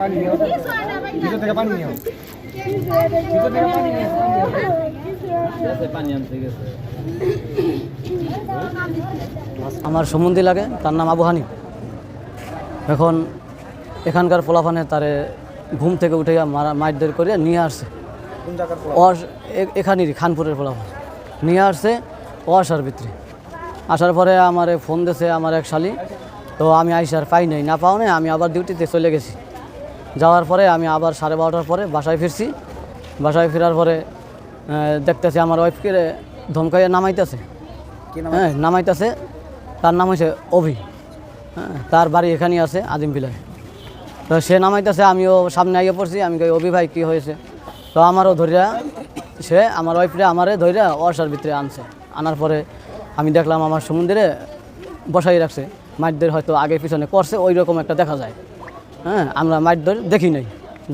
ভিতর থেকে পানি নিও। ভিতর থেকে পানি নিও পানি আনতে গেছে। আমার সম্বন্ধী লাগে তার নাম আবু হানি এখন এখানকার পোলাফানে তারে ঘুম থেকে উঠে মারা মাইটদের করে নিয়ে আসছে। কোন অস এ- এখানেরই খানপুরের পোলাফান নিয়ে আসছে অসার ভিতরে। আসার পরে আমার ফোন দিয়েছে আমার এক শালি তো আমি আইসার পাই নাই না পাও নাই আমি আবার ডিউটিতে চলে গেছি। যাওয়ার পরে আমি আবার সাড়ে বারোটার পরে বাসায় ফিরছি। বাসায় ফেরার পরে দেখতেছি আমার ওয়াইফকে ধমকাইয়া নামাইতেছে। হ্যাঁ নামাইতেছে। তার নাম হয়েছে অভি। হ্যাঁ তার বাড়ি এখানেই আছে আদিম বিলায় তো সে নামাইতেছে আমিও সামনে আইয়ে পড়ছি আমি কই অভি ভাই কী হয়েছে? তো আমারও ধরিয়া সে আমার ওয়াইফরে আমারে ধরিয়া অর্ষার ভিতরে আনছে। আনার পরে আমি দেখলাম আমার সমুদ্রে বসাই রাখছে। মাইটদের হয়তো আগে পিছনে করছে ওই রকম একটা দেখা যায়। হ্যাঁ আমরা মাইটদের দেখি নাই।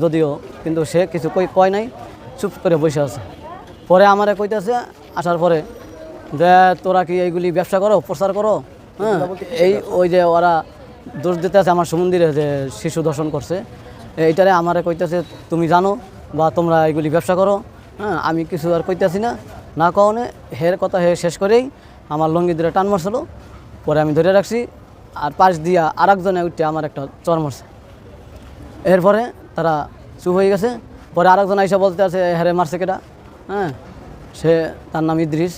যদিও কিন্তু সে কিছু কই কয় নাই চুপ করে বসে আছে। পরে আমারে কইতেছে আসার পরে যে তোরা কি এইগুলি ব্যবসা করো প্রচার করো? হ্যাঁ এই ওই যে ওরা দোষ দিতে আছে আমার সমুদ্রে যে শিশু দর্শন করছে। এইটারে আমারে কইতেছে তুমি জানো বা তোমরা এইগুলি ব্যবসা করো? হ্যাঁ আমি কিছু আর কইতেছি না। না কওনে হের কথা হে শেষ করেই আমার লঙ্গি ধরে টান মারছিল। পরে আমি ধরে রাখছি আর পাশ দিয়া আর একজনে উঠে আমার একটা চর মারছে। এরপরে তারা চুপ হয়ে গেছে। পরে আরেকজন আইসা বলতে আছে হ্যারে মারছে কেটা হ্যাঁ? সে, তার নাম ইদ্রিস,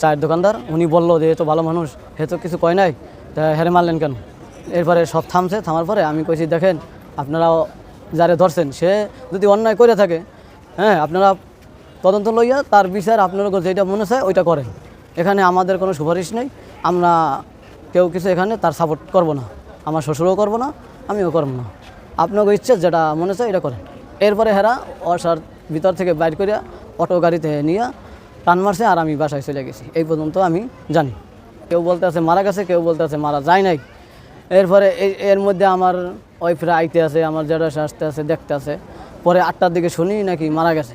চায়ের দোকানদার। উনি বলল যে, এ তো ভালো মানুষ, হে তো কিছু কয় নাই। তা হ্যারে মারলেন কেন? এরপরে সব থামছে, থামার পরে আমি কইছি, দেখেন, আপনারাও যারে ধরছেন, সে যদি অন্যায় করে থাকে হ্যাঁ আপনারা তদন্ত লইয়া তার বিচার আপনার যেটা মনে চায়, ওইটা করেন। এখানে আমাদের কোনো সুপারিশ নেই। আমরা কেউ কিছু এখানে তার সাপোর্ট করব না। আমার শ্বশুরও করব না, আমিও করব না। আপনাকে ইচ্ছে যেটা মনে চায় এটা করেন। এরপরে হেরা অসার ভিতর থেকে বাইর করিয়া অটো গাড়িতে নিয়ে টান মারছে আর আমি বাসায় চলে গেছি। এই পর্যন্ত আমি জানি। কেউ বলতে আছে মারা গেছে, কেউ বলতে আছে মারা যায় নাই। এরপরে এর মধ্যে আমার ওই ওয়াইফরা আইতে আছে, আমার জেঠা আসতে আছে, দেখতে আছে। পরে আটটার দিকে শুনি নাকি মারা গেছে।